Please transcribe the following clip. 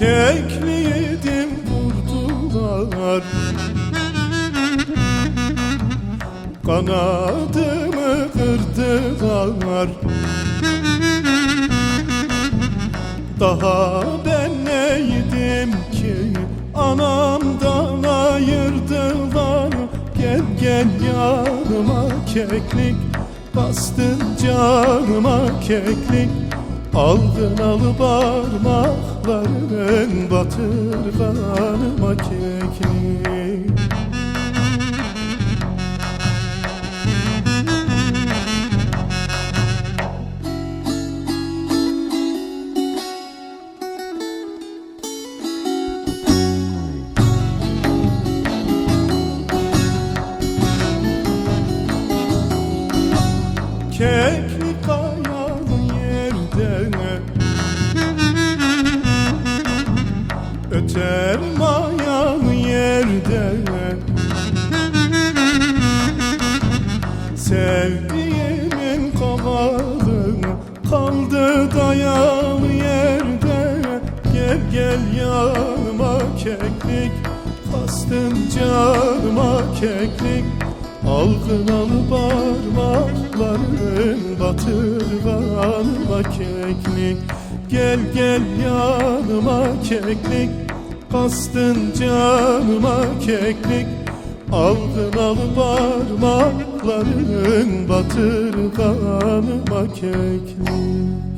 Kekli yedim vurdular. Kanadımı kırdılar. Daha ben neydim ki? Anamdan ayırdılar. Gel gel yanıma keklik. Bastın canıma keklik. Aldın al parmakların Batır kanıma keklik Keklik Öter ayağın yerde. Sevdiğimin kavalı Kaldı dayalı yerde. Gel gel yanıma keklik Kastım canıma keklik. Algın al parmakların Batır kanıma keklik. Gel gel yanıma keklik Kastın canıma keklik Aldın al parmakların Batır kanıma keklik